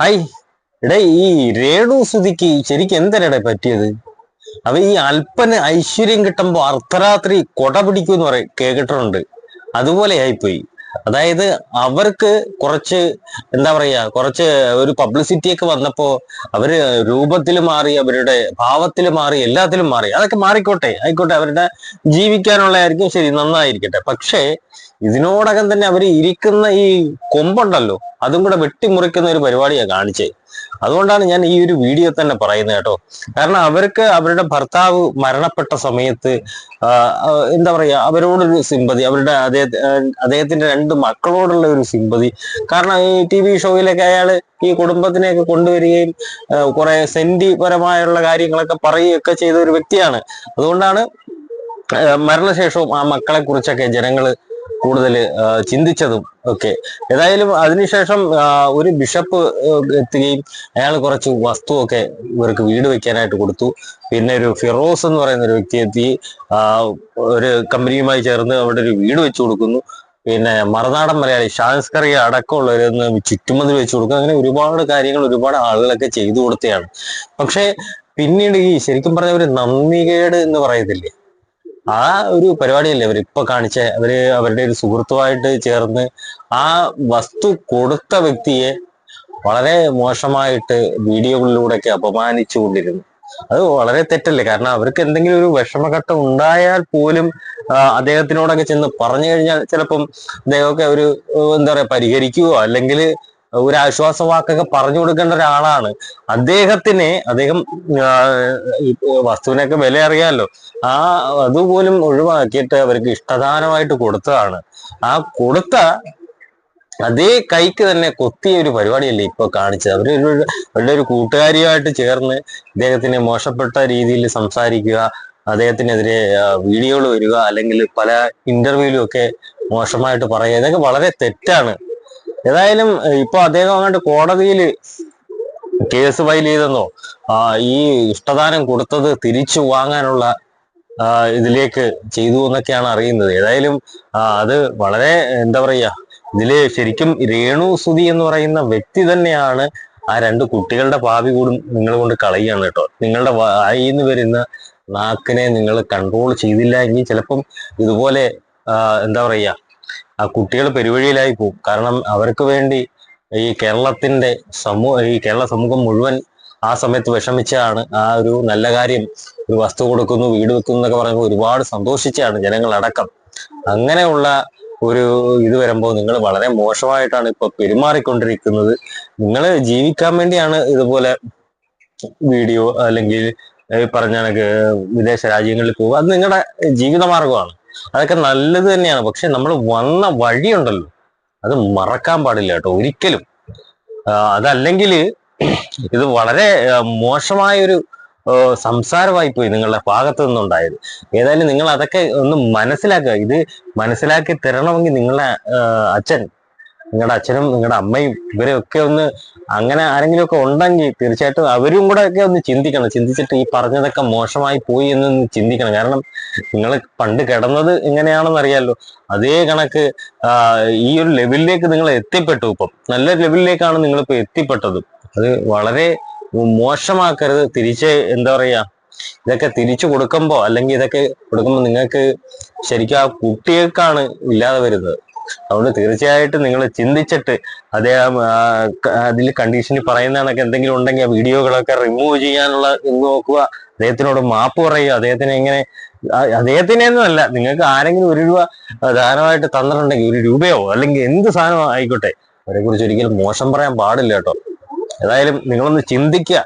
Hi. എടേ ഈ രേണു സുതിക്ക് ശരിക്കും എന്തരടെ പറ്റിയത്? അവ ഈ അല്പന് ഐശ്വര്യം കിട്ടുമ്പോ അർദ്ധരാത്രി കൊട പിടിക്കും പറയും കേട്ടിട്ടുണ്ട്. അതുപോലെ ആയിപ്പോയി. അതായത് അവർക്ക് കുറച്ച് എന്താ പറയാ കുറച്ച് ഒരു പബ്ലിസിറ്റി ഒക്കെ വന്നപ്പോ അവർ രൂപത്തിൽ മാറി അവരുടെ ഭാവത്തിൽ മാറി എല്ലാത്തിലും മാറി. അതൊക്കെ മാറിക്കോട്ടെ ആയിക്കോട്ടെ അവരുടെ ജീവിക്കാനുള്ളതായിരിക്കും ശരി നന്നായിരിക്കട്ടെ. പക്ഷേ ഇതിനോടകം തന്നെ അവർ ഇരിക്കുന്ന ഈ കൊമ്പുണ്ടല്ലോ അതും കൂടെ വെട്ടിമുറിക്കുന്ന ഒരു പരിപാടിയാണ് കാണിച്ചേ. അതുകൊണ്ടാണ് ഞാൻ ഈ ഒരു വീഡിയോ തന്നെ പറയുന്നത് കേട്ടോ. കാരണം അവർക്ക് അവരുടെ ഭർത്താവ് മരണപ്പെട്ട സമയത്ത് എന്താ പറയാ അവരോടൊരു സിമ്പതി അവരുടെ അദ്ദേഹ അദ്ദേഹത്തിന്റെ രണ്ട് മക്കളോടുള്ള ഒരു സിമ്പതി കാരണം ഈ ടി വി ഷോയിലൊക്കെ അയാൾ ഈ കുടുംബത്തിനെയൊക്കെ കൊണ്ടുവരികയും കുറെ സെന്റി പരമായുള്ള കാര്യങ്ങളൊക്കെ പറയുകയൊക്കെ ചെയ്ത ഒരു വ്യക്തിയാണ്. അതുകൊണ്ടാണ് മരണശേഷവും ആ മക്കളെ കുറിച്ചൊക്കെ ജനങ്ങൾ കൂടുതൽ ചിന്തിച്ചതും ഒക്കെ. ഏതായാലും അതിനുശേഷം ഒരു ബിഷപ്പ് എത്തുകയും അയാൾ കുറച്ച് വസ്തുവൊക്കെ ഇവർക്ക് വീട് വെക്കാനായിട്ട് കൊടുത്തു. പിന്നെ ഒരു ഫിറോസ് എന്ന് പറയുന്ന ഒരു വ്യക്തി എത്തി ഒരു കമ്പനിയുമായി ചേർന്ന് അവിടെ ഒരു വീട് വെച്ചു കൊടുക്കുന്നു. പിന്നെ മറുനാടൻ മലയാളി ഷാൻസ്കറിയ അടക്കമുള്ളവരെന്ന് ചുറ്റുമതിൽ വെച്ചു കൊടുക്കും അങ്ങനെ ഒരുപാട് കാര്യങ്ങൾ ഒരുപാട് ആളുകളൊക്കെ ചെയ്തു കൊടുത്തതാണ് പക്ഷേ പിന്നീട് ഈ ശരിക്കും പറഞ്ഞ ഒരു നന്ദികേട് എന്ന് പറയത്തില്ലേ? ആ ഒരു പരിപാടിയല്ലേ അവർ ഇപ്പൊ കാണിച്ച അവർ അവരുടെ ഒരു സുഹൃത്തുമായിട്ട് ചേർന്ന് ആ വസ്തു കൊടുത്ത വ്യക്തിയെ വളരെ മോശമായിട്ട് വീഡിയോകളിലൂടെയൊക്കെ അപമാനിച്ചുകൊണ്ടിരുന്നു അത് വളരെ തെറ്റല്ലേ? കാരണം അവർക്ക് എന്തെങ്കിലും ഒരു വിഷമഘട്ടം ഉണ്ടായാൽ പോലും അദ്ദേഹത്തിനോടൊക്കെ ചെന്ന് പറഞ്ഞു കഴിഞ്ഞാൽ ചിലപ്പം അദ്ദേഹമൊക്കെ ഒരു എന്താ പറയാ പരിഹരിക്കുകയോ അല്ലെങ്കിൽ ഒരു ആശ്വാസ വാക്കൊക്കെ പറഞ്ഞു കൊടുക്കേണ്ട ഒരാളാണ്. അദ്ദേഹത്തിനെ അദ്ദേഹം വസ്തുവിനൊക്കെ വില അറിയാമല്ലോ ആ അതുപോലും ഒഴിവാക്കിയിട്ട് അവർക്ക് ഇഷ്ടദാനമായിട്ട് കൊടുത്തതാണ്. ആ കൊടുത്ത അതേ കൈക്ക് തന്നെ കൊത്തിയ ഒരു പരിപാടിയല്ലേ ഇപ്പൊ കാണിച്ചത്. അവർ അവരുടെ ഒരു കൂട്ടുകാരിയുമായിട്ട് ചേർന്ന് ഇദ്ദേഹത്തിനെ മോശപ്പെട്ട രീതിയിൽ സംസാരിക്കുക അദ്ദേഹത്തിനെതിരെ വീഡിയോകൾ വരിക അല്ലെങ്കിൽ പല ഇന്റർവ്യൂവിലും ഒക്കെ മോശമായിട്ട് പറയുക ഇതൊക്കെ വളരെ തെറ്റാണ്. ഏതായാലും ഇപ്പൊ അദ്ദേഹം അങ്ങോട്ട് കോടതിയിൽ കേസ് ഫയൽ ചെയ്തെന്നോ ഈ ഇഷ്ടദാനം കൊടുത്തത് തിരിച്ചു വാങ്ങാനുള്ള ഇതിലേക്ക് ചെയ്തു എന്നൊക്കെയാണ് അറിയുന്നത്. ഏതായാലും അത് വളരെ എന്താ പറയാ ഇതിൽ ശരിക്കും രേണു സുതി എന്ന് പറയുന്ന വ്യക്തി തന്നെയാണ് ആ രണ്ട് കുട്ടികളുടെ ഭാവി കൂടും നിങ്ങൾ കൊണ്ട് കളയുകയാണ് കേട്ടോ. നിങ്ങളുടെ വായിന്ന് വരുന്ന നാക്കിനെ നിങ്ങൾ കൺട്രോൾ ചെയ്തില്ല. എങ്കിൽ ചിലപ്പം ഇതുപോലെ എന്താ പറയാ ആ കുട്ടികൾ പെരുവഴിയിലായി പോകും കാരണം അവർക്ക് വേണ്ടി ഈ കേരളത്തിന്റെ സമൂഹ ഈ കേരള സമൂഹം മുഴുവൻ ആ സമയത്ത് വിഷമിച്ചാണ് ആ ഒരു നല്ല കാര്യം ഒരു വസ്തു കൊടുക്കുന്നു വീട് വെക്കുന്നു എന്നൊക്കെ പറയുമ്പോൾ ഒരുപാട് സന്തോഷിച്ചാണ് ജനങ്ങളടക്കം. അങ്ങനെയുള്ള ഒരു ഇത് വരുമ്പോൾ നിങ്ങൾ വളരെ മോശമായിട്ടാണ് ഇപ്പൊ പെരുമാറിക്കൊണ്ടിരിക്കുന്നത്. നിങ്ങൾ ജീവിക്കാൻ വേണ്ടിയാണ് ഇതുപോലെ വീഡിയോ അല്ലെങ്കിൽ പറഞ്ഞ വിദേശ രാജ്യങ്ങളിൽ പോകുക അത് നിങ്ങളുടെ ജീവിത മാർഗമാണ് അതൊക്കെ നല്ലത് തന്നെയാണ്. പക്ഷെ നമ്മൾ വന്ന വഴിയുണ്ടല്ലോ. അത് മറക്കാൻ പാടില്ല കേട്ടോ ഒരിക്കലും. അതല്ലെങ്കിൽ ഇത് വളരെ മോശമായ മോശമായൊരു സംസാരമായി പോയി നിങ്ങളുടെ ഭാഗത്തു നിന്നുണ്ടായത്. ഏതായാലും നിങ്ങൾ അതൊക്കെ ഒന്ന് മനസ്സിലാക്കുക. ഇത് മനസ്സിലാക്കി തരണമെങ്കിൽ നിങ്ങളുടെ അച്ഛൻ നിങ്ങളുടെ അച്ഛനും നിങ്ങളുടെ അമ്മയും ഇവരെയൊക്കെ ഒന്ന് അങ്ങനെ ആരെങ്കിലും ഒക്കെ ഉണ്ടെങ്കിൽ തീർച്ചയായിട്ടും അവരും കൂടെ ഒക്കെ ഒന്ന് ചിന്തിക്കണം. ചിന്തിച്ചിട്ട് ഈ പറഞ്ഞതൊക്കെ മോശമായി പോയി എന്ന് ചിന്തിക്കണം. കാരണം നിങ്ങൾ പണ്ട് കിടന്നത് എങ്ങനെയാണെന്ന് അറിയാലോ. അതേ കണക്ക് ഈ ഒരു ലെവലിലേക്ക് നിങ്ങൾ എത്തിപ്പെട്ടു ഇപ്പം. നല്ല ലെവലിലേക്കാണ് നിങ്ങൾ ഇപ്പൊ എത്തിപ്പെട്ടത്. അത് വളരെ മോശമാക്കരുത്. തിരിച്ച് എന്താ പറയാ ഇതൊക്കെ തിരിച്ചു കൊടുക്കുമ്പോ അല്ലെങ്കിൽ ഇതൊക്കെ കൊടുക്കുമ്പോ നിങ്ങൾക്ക് ശരിക്കും ആ കുട്ടികൾക്കാണ് ഇല്ലാതെ വരുന്നത്. അതുകൊണ്ട് തീർച്ചയായിട്ടും നിങ്ങൾ ചിന്തിച്ചിട്ട് അദ്ദേഹം അതിൽ കണ്ടീഷനിൽ പറയുന്ന കണക്ക് എന്തെങ്കിലും ഉണ്ടെങ്കിൽ ആ വീഡിയോകളൊക്കെ റിമൂവ് ചെയ്യാനുള്ള നോക്കുക. അദ്ദേഹത്തിനോട് മാപ്പ് പറയുക. അദ്ദേഹത്തിന് എങ്ങനെ അദ്ദേഹത്തിന് എന്നല്ല നിങ്ങൾക്ക് ആരെങ്കിലും ഒരു രൂപ ദാനമായിട്ട് തന്നിട്ടുണ്ടെങ്കിൽ ഒരു രൂപയോ അല്ലെങ്കിൽ എന്ത് സാധനമോ ആയിക്കോട്ടെ അവരെ കുറിച്ച് ഒരിക്കലും മോശം പറയാൻ പാടില്ല കേട്ടോ. ഏതായാലും നിങ്ങളൊന്ന് ചിന്തിക്കുക.